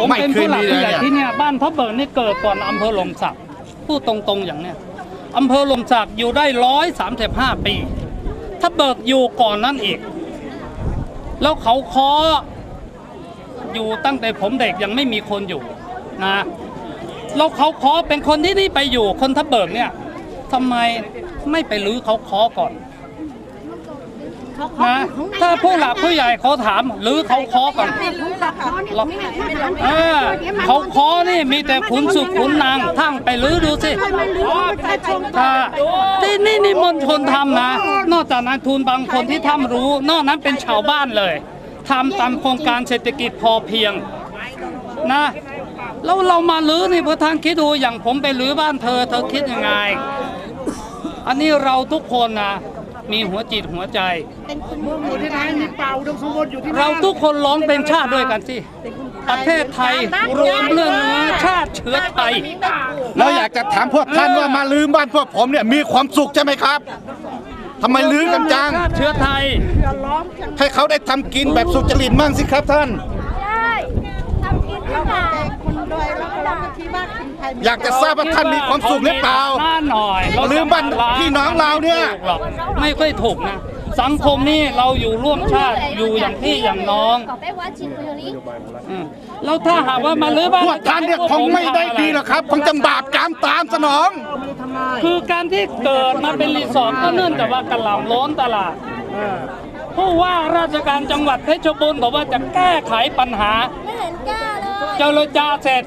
ผมไม่เป็นเคยผู้หลักมีผู้เลยใหญ่เนี่ยที่เนี่ยบ้านทับเบิกนี่เกิดก่อนอำเภอหลมสักพูดตรงๆอย่างเนี้ยอำเภอหลมสักอยู่ได้ร้อยสามสิบห้าปีทับเบิกอยู่ก่อนนั่นอีก แล้วเขาคออยู่ตั้งแต่ผมเด็กยังไม่มีคนอยู่นะแล้วเขาคอเป็นคนที่นี่ไปอยู่คนทับเบิกเนี่ยทำไมไม่ไปรื้อเขาคอก่อน นะถ้าผู้หลักผู้ใหญ่เขาถามหรือเขาเคอก่อนเออเขาเคอนี่มีแต่ขุนสุขขุนนางทั้งไปลื้อดูสิถ้าที่นี่นี่มณฑลทำนะ นอกจากนั้นทุนบางคนที่ทำรู้ นอกนั้นเป็นชาวบ้านเลยทำตามโครงการเศรษฐกิจพอเพียงนะแล้วเรามาลื้อนี่พอทางคิดดูอย่างผมไปลื้อบ้านเธอ เธอคิดยังไง อันนี้เราทุกคนนะ มีหัวจิตหัวใจอยู่ที่ไหนมีเป่าอุดมสมบูรณ์อยู่ที่ไหนเราทุกคนร้องเป็นชาติด้วยกันสิประเทศไทยรวมเรื่องเนื้อชาติเชื้อไทย เราอยากจะถามพวกท่านว่ามาลืมบ้านพวกผมเนี่ยมีความสุขใช่ไหมครับทำไมลือกันจัง ชาติเชื้อไทย ให้เขาได้ทำกินแบบสุจริตมั่งสิครับท่านได้ทำกินทุกอย่างคนรวยแล้วก็ เราก็คิดว่าคนไทยอยากจะทราบว่าท่านมีความสุขหรือเปล่าบ้านหน่อยลืมบ้านพี่น้องเราเนี่ยไม่ถูกหรอกไม่ค่อยถูกนะสังคมนี่เราอยู่ร่วมชาติอยู่อย่างพี่อย่างน้องขอไปวัดชินบุรีอืมแล้วถ้าหากว่ามาลื้อบ้านพวกท่านเนี่ยคงไม่ได้ดีหรอกครับคงจะบาปกรรมตามสนอง คือการที่เกิดมาเป็นรีสอร์ทก็เนื่องจากว่ากระหล่ำล้นตลาดผู้ว่าราชการจังหวัดเพชรบูรณ์บอกว่าจะแก้ไขปัญหา ไม่เห็นกล้าเลยเจรจาเสร็จ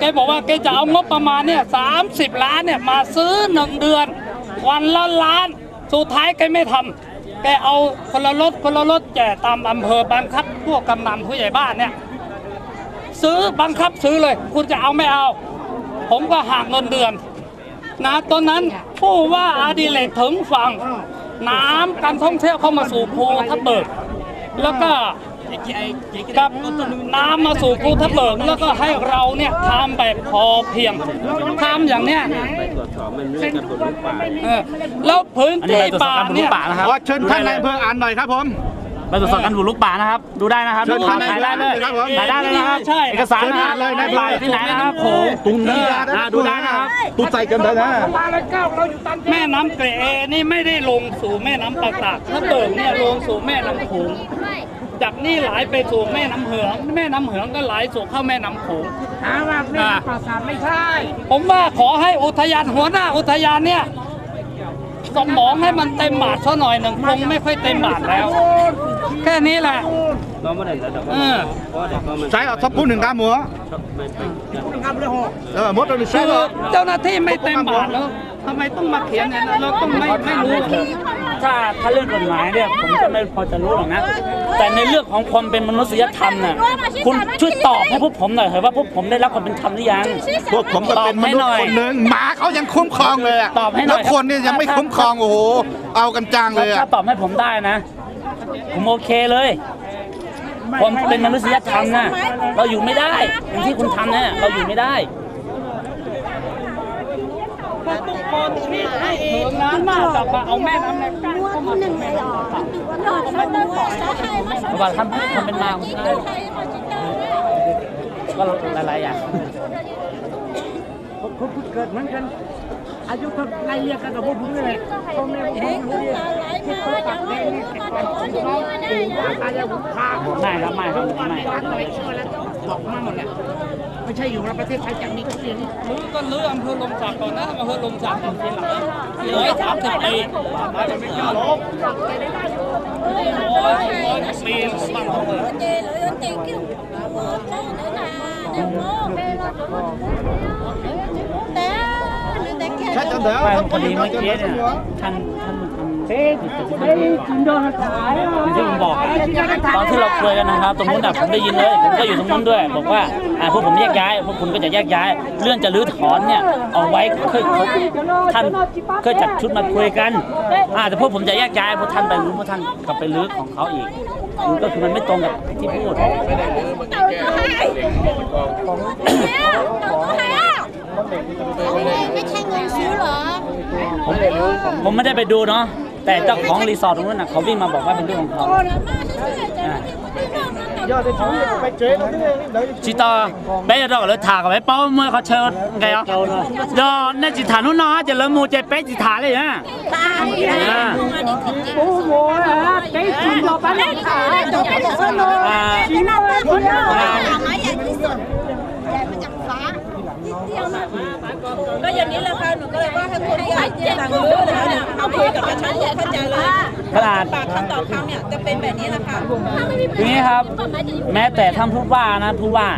แกบอกว่าแกจะเอางบประมาณเนี่ยสามสิบล้านเนี่ยมาซื้อหนึ่งเดือน วันละล้านสุดท้ายแกไม่ทำแกเอาคนละรถคนละรถแจกตามอำเภอบังคับพวกกำนันผู้ใหญ่บ้านเนี่ยซื้อบังคับซื้อเลย คุณจะเอาไม่เอา ผมก็หักเงินเดือนนะตอนนั้นผู้ว่าอาดิเลกถึงฝั่งน้ำการท่องเที่ยวเข้ามาสู่ภูทับเบิก แล้วก็ กับน้ำมาสู่ภูทับเบิกแล้วก็ให้เราเนี่ยทำแบบพอเพียงทำอย่างเนี้ยเออแล้วพื้นที่ป่าเนี่ยขอเชิญท่านนายอำเภออ่านหน่อยครับผมไปตรวจสอบการบุกรุกป่านะครับ ดูได้นะครับเชิญดูท่านถ่ายได้เลยครับผมถ่ายได้เลยนะครับใช่เอกสารนะครับเชิญเลยนะป่าที่ไหนนะครับโขงตุงนี้อ่าดูได้นะครับตุใส่กันได้นะแม่น้ำเกรเอนี่ไม่ได้ลงสู่แม่น้ำปากตาดถ้าเบิกเนี่ยลงสู่แม่น้ำโขงไม่ จากนี่ไหลไปสู่แม่น้ำเหืองแม่น้ำเหืองก็ไหลสู่เข้าแม่น้ำโขง หาว่าไม่ปราสาทไม่ใช่ผมว่าขอให้อุทยานหัวหน้าอุทยานเนี่ยสมองให้มันเต็มบาทซะหน่อยหนึ่งคงไม่ค่อยเต็มบาทแล้ว แค่นี้แหละเออใช้เอาสักพูดหนึ่งกรัมหัวทำเลยหกเออมดเราใช้คือเหรอเจ้าหน้าที่ไม่เต็มบาทแล้ว ทำไมต้องมาเขียนอย่างนั้นเราต้องไม่ไม่รู้ถ้าถ้าเรื่องกฎหมายเนี่ยผมจะไม่พอจะรู้หรอกนะ แต่ในเรื่องของความเป็นมนุษยธรรมน่ะคุณช่วยตอบให้พวกผมหน่อยเถอะว่าพวกผมได้รับความเป็นธรรมหรือยัง พวกผมก็เป็นมนุษย์คนหนึ่งหมาเขายังคุ้มครองเลยอะตอบให้หน่แล้อวยคนเนี่ยยังไม่คุ้มครองโอ้โหเอากันจังเลยถ้าอะตอบให้ผมได้นะ ผมโอเคเลยความเป็นมนุษยธรรมนะเราอยู่ไม่ได้อย่างที่คุณทำเนี่ยเราอยู่ไม่ได้ ทุกคนที่ให้เถิงน้ำน่าจะมาเอาแม่น้ำในกั้นเข้ามาเป็นแม่น้ำปากตาดประวัติทำให้คนเป็นมาของได้ก็หลายๆอย่างผมเกิดเหมือนกัน อายุก็ไล่เรียกกันกับพวกผมนี่แหละพ่อแม่ผมเรียก อนผมน้องปู่ย่าตายายผมพาไม่ครับไม่ครับไม่ร้านอะไรชื่ออะไรบอกมาหมดแหละไม่ใช่อยู่ในประเทศไทยจะมีก็เสียงรื้ก็รื้ออำเภอลมศักดิ์ก่อนนะอำเภอลมศักดิ์ทีหลังร้อยสามสิบปีร้อยร้อยปีบ้านเขาเลยเจหรือเจกิ้วหรือนาเลยวโม่แต่หรอแค่ใช่จังเถอะไม่พอดีเมื่อกี้เนี่ยท่านท่าน ที่ผมบอกตอนที่เราคุยกันนะครับ ตรงนู้นน่ะผมได้ยินเลยผมก็อยู่ตรงนู้นด้วย บอกว่าอ่าพวกผมแยกย้ายพวกคุณก็จะแยกย้าย เรื่องจะรื้อถอนเนี่ยเอาไว้เคยเขาท่านเคยจัดชุดมาคุยกันอ่าแต่พวกผมจะแยกย้ายพวกท่านไปรื้พวกท่านกลับไปรื้อของเขาอีกก็คือมันไม่ตรงกับที่พูดไม่ได้รื้อมันแค่ไม่ใช่เงินซื้อเหรอผมไม่ได้ไปดูเนาะ แต่เจ้าของรีสอร์ทตรงนั้นน่ะเขาวิ่งมาบอกว่าเป็นเรื่องของเขาโอ้แล้วมาซื้อจะไม่ต้อง chỉ to bây giờ đó là thả cái bao mới có chơi cái đó đó nên chỉ thả nó nó chỉ lớn mua chạy bé chỉ thả đấy á ต ก็อย่างนี้แหละค่ะหนูก็เลยว่าให้คนที่อาจจะหลังรู้แล้วเนี่ยเอาคุยกับประชาชนเข้าใจเลยขนาด ปากคำต่อคำเนี่ยจะเป็นแบบนี้แหละค่ะทีนี้ครับ แม้แต่ท่านผู้ว่านะผู้ว่า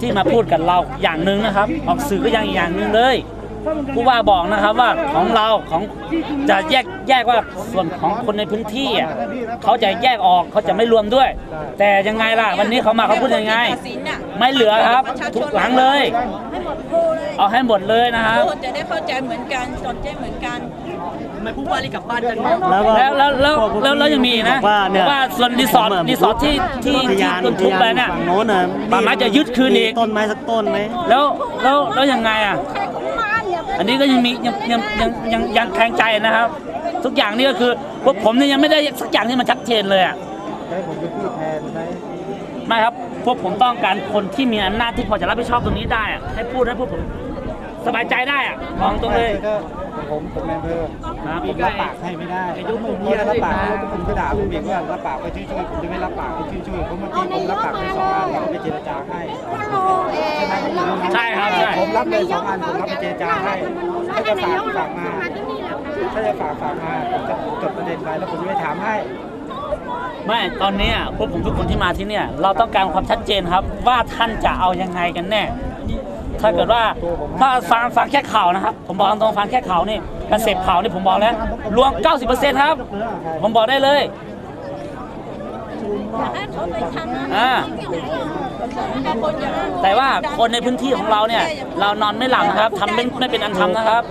ที่มาพูดกับเราอย่างหนึ่งนะครับ ออกสื่อก็ยังอีกอย่างหนึ่งเลยผู้ว่าบอกนะครับว่าของเราของจะแยกแยกว่าส่วนของคนในพื้นที่อะเขาจะแยกออกเขาจะไม่รวมด้วย แต่ยังไงล่ะวันนี้เขามาเขาพูดยังไง ตัดสิน ไม่เหลือครับ ทุกหลังเลยเอาให้หมดเลยนะครับ คนจะได้เข้าใจเหมือนกันสนใจเหมือนกันแล้วแล้วแล้วแล้วแล้วยังมีอีกนะว่าเนี่ยว่าส่วนรีสอร์ทรีสอร์ทที่ที่อุทที่ยานคุณทุบไปเนี่ย ฝั่งโน้นน่ะป่าไม้จะยึดคืนอีกต้นไม้สักต้นไหมแล้วแล้วแล้วยังไงอะอันนี้ก็ยังมียังยังยังยังยังแข็งใจนะครับ ทุกอย่างนี่ก็คือพวกผมเนี่ยยังไม่ได้สักอย่างที่มันชัดเจนเลยอะไม่ครับ พวกผมต้องการคนที่มีอำนาจที่พอจะรับผิดชอบตรงนี้ได้อะให้พูดให้พวกผมสบายใจได้อะมองตรงเลยผมผมในอำเภอครับผมรับปากให้ไม่ได้ผมจะรับปากแล้วคุณก็ด่าผมอีกว่ารับปากไปช่วยๆผมจะไม่รับปากไปช่วยๆเพราะเมื่อกี้ผมรับปากไปสองอันแล้วก็ไปเจรจาให้ใช่ครับใช่ผมรับเลยสองอันผมรับไปเจรจาให้ถ้าจะฝากฝากมาถ้าจะฝากฝากมาผมจะจดประเด็นไว้แล้วผมจะไปถามให้ ไม่ตอนนี้พวกผมทุกคนที่มาที่เนี่ยเราต้องการความชัดเจนครับ ว่าท่านจะเอายังไงกันแน่ ถ้าเกิดว่าถ้าฟังฟังแค่ข่าวนะครับ ผมบอกตรงฟังแค่ข่าวนี่การเสพข่าวนี่ผมบอกแล้วรวม 90%ครับ ผมบอกได้เลยแต่ว่าคนในพื้นที่ของเราเนี่ย เรานอนไม่หลับนะครับทำไม่ไม่เป็นอันทำนะครับ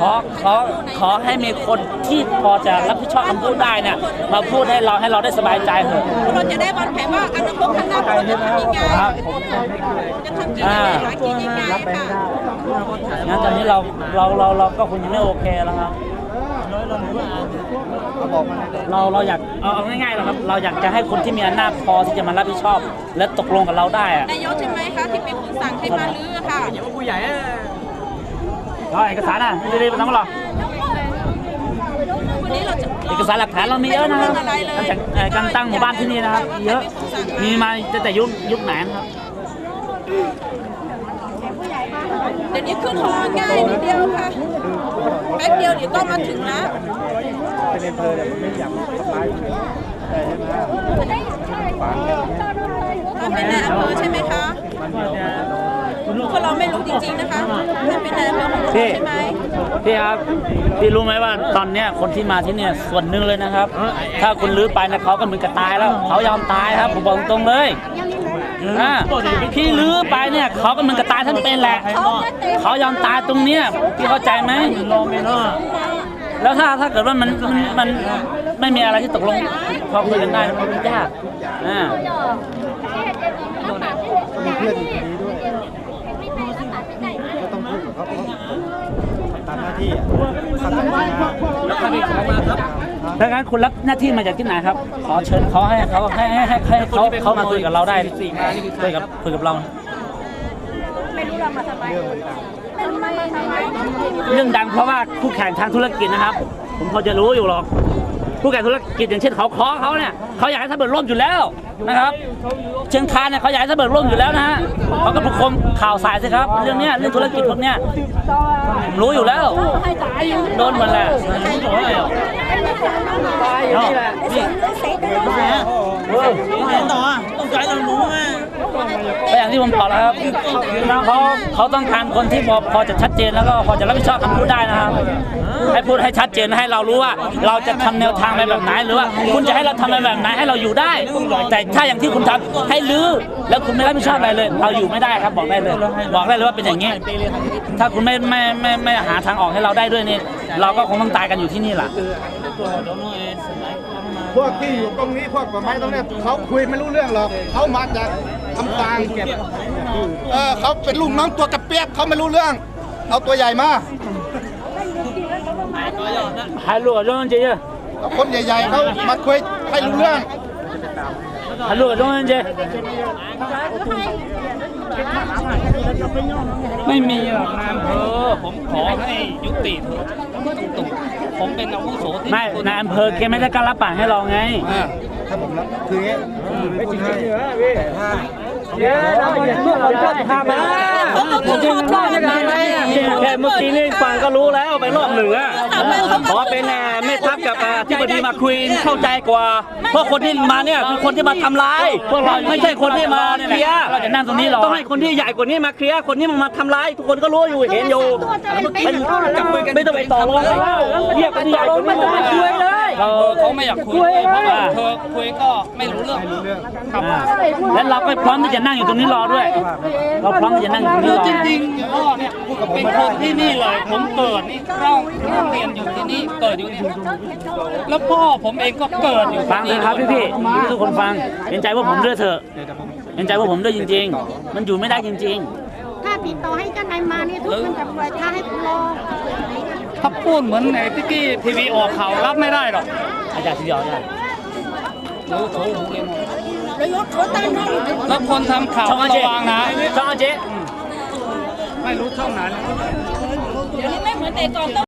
ขอขอขอให้มีคนที่พอจะรับผิดชอบคำพูดได้เนี่ยมาพูดให้เราให้เราได้สบายใจเถอะเราจะได้วางแผนว่าอนาคตข้างหน้าเราจะทำยังไงครับจะทำกินยังไงหากินยังไงค่ะงั้นตอนนี้เราเราเราเราก็คงยังไม่โอเคแล้วครับ เราเราอยากเอาเอาง่ายๆเลยครับเราอยากจะให้คนที่มีอำนาจพอที่จะมารับผิดชอบ และตกลงกับเราได้อะนายกใช่ไหมคะที่เป็นคนสั่งให้มาลื้อค่ะเราเอกสารอะไม่ได้ไปทำหรอกวันนี้เราจะเอกสารหลักฐานเรามีเยอะนะครับการจัดเอ่อการตั้งหมู่บ้านที่นี่นะครับเยอะมีมาตั้งแต่ยุคยุคไหนนะครับเดี๋ยวนี้ขึ้นหอง่ายนิดเดียวค่ะแป๊บเดียวเดี๋ยวก็มาถึงนะ เป็นในอำเภอเนี่ยผมไม่อยากทำร้ายคนแต่ใช่ไหมฝากเนี่ยท่านเป็นนายอำเภอใช่ไหมคะพวกเราไม่รู้จริงๆนะคะท่านเป็นนายอำเภอของเราพี่ใช่ไหมพี่ครับพี่รู้ไหมว่าตอนเนี้ยคนที่มาที่เนี่ยส่วนหนึ่งเลยนะครับ ถ้าคุณลื้อไปนะเขาก็เหมือนกับตายแล้วเขายอมตายครับผมบอกตรงๆเลยอ่าพี่ลื้อไปเนี่ยเขาก็เหมือนกับตายท่านเป็นแหละเขายอมตายตรงเนี้ยพี่เข้าใจไหม แล้วถ้าถ้าเกิดว่ามันมันมันไม่มีอะไรที่ตกลงพอคุยกันได้มันยากอ่ามีเพื่อนอยู่คนนี้ด้วยก็ต้องพูดกับเขาเพราะตามหน้าที่อะทำหน้าที่มาดังนั้นคุณรับหน้าที่มาจากที่ไหนครับ ขอเชิญเขาให้เขาให้ให้ให้เขาเขามาคุยกับเราได้คุยกับคุยกับเรา ไม่รู้เรื่ องดังเพราะว่าคู่แข่งทางธุรกิจนะครับ ผมพอจะรู้อยู่หรอกคู่แข่งธุรกิจอย่างเช่นเขาคอเขาเนี่ยเขาอยากให้ระเบิดร่มอยู่แล้วนะครับ เชียงคานเนี่ยเขาอยากให้ระเบิดร่มอยู่แล้วนะฮะเขาก็ประคมข่าวสายสิครับ เรื่องเนี้ยเรื่องธุรกิจพวกเนี้ยผมรู้อยู่แล้วโดนหมดแหละนี่แหละนี่ ก็อย่างที่ผมบอกแล้วครับเขาเขาต้องการคนที่พอพอจะชัดเจนแล้วก็พอจะรับผิดชอบคำพูดได้นะครับ ให้พูดให้ชัดเจนให้เรารู้ว่า เราจะทำแนวทางไปแบบไหนหรือว่า คุณจะให้เราทำไปแบบไหนให้เราอยู่ได้ แต่ถ้าอย่างที่คุณทำให้ลื้อแล้วคุณไม่รับผิดชอบอะไรเลย เราอยู่ไม่ได้ครับบอกได้เลย บอกได้เลยว่าเป็นอย่างนี้ ถ้าคุณไม่ไม่ไม่ไม่หาทางออกให้เราได้ด้วยนี่เราก็คงต้องตายกันอยู่ที่นี่แหละ พวกที่อยู่ตรงนี้พวกป่าไม้ตรงเนี้ยเขาคุยไม่รู้เรื่องหรอกเขามาจากทำตางเออเขาเป็นลูกน้องตัวกระเปียกเขาไม่รู้เรื่อง เอาตัวใหญ่มา 还录中文姐姐， คนใหญ่ๆเขามาคุยให้รู้เรื่อง ฮั Hello, don't you? ไม่มีหรอกนายอำเภอผมขอให้ยุติเถอะตุกผมเป็นอาวุโสที่ไม่นายอำเภอแกไม่ได้กล้ารับปากให้เราไง ถ้าผมรับคืองี้ไม่พูดให้แต่ถ้าเยวเราจะร่วมกันทานะ อกี้นี่ฟังก็รู้แล้วไปรอบหนึ่งอะขอเป็นแน่ไม่ทับกับที่บดีมาคุยเข้าใจกว่า เพราะคนที่มาเนี่ยคือคนที่มาทำร้ายพวกเราไม่ใช่คนที่มาเคลียร์เราจะนั่งตรงนี้รอต้องให้คนที่ใหญ่กว่านี้มาเคลียร์คนที่มันมาทำร้ายทุกคนก็รู้อยู่เห็นอยู่ไม่ไม่ต้องไปต่อรองแล้วเรียกคนใหญ่คนไม่ต้องมาคุยเลย เราเขาไม่อยากคุยด้วยเพราะว่าเธอคุยก็ไม่รู้เรื่องครับอ่าแล้วเราก็พร้อมที่จะนั่งอยู่ตรงนี้รอด้วย เราพร้อมที่จะนั่งอยู่ตรงคืนี้อรอจริงๆพ่อเนี่ยเป็นคนที่นี่เลย ผมเกิดนี่เร่าเร่าเรียนอยู่ที่นี่เกิดอยู่นี่แล้วพ่อผมเองก็เกิดอยู่ฟังเถอะครับพี่พี่ๆทุกคนฟังเห็นใจว่าผมด้วยเถอะเห็นใจว่าผมด้วยจริง ๆ มันอยู่ไม่ได้จริง ถ้าติดต่อให้เจ้านายมานี่ทุกคนจะปล่อยท่าให้คุณรอ ถ้าพูดเหมือนในพิกกี้ทีวีออกข่าวรับไม่ได้หรอกๆอาจารย์ทีเดียวอาจารย์รู้เขารู้เลยหมดแล้วยกเขาตั้งให้แล้วคนทำข่าวช่องอาระเจ๊วังนะช่องอาเจ๊ไม่รู้ช่องไหน เดี๋ยวนี้ไม่เหมือนแต่ก่อนต้อง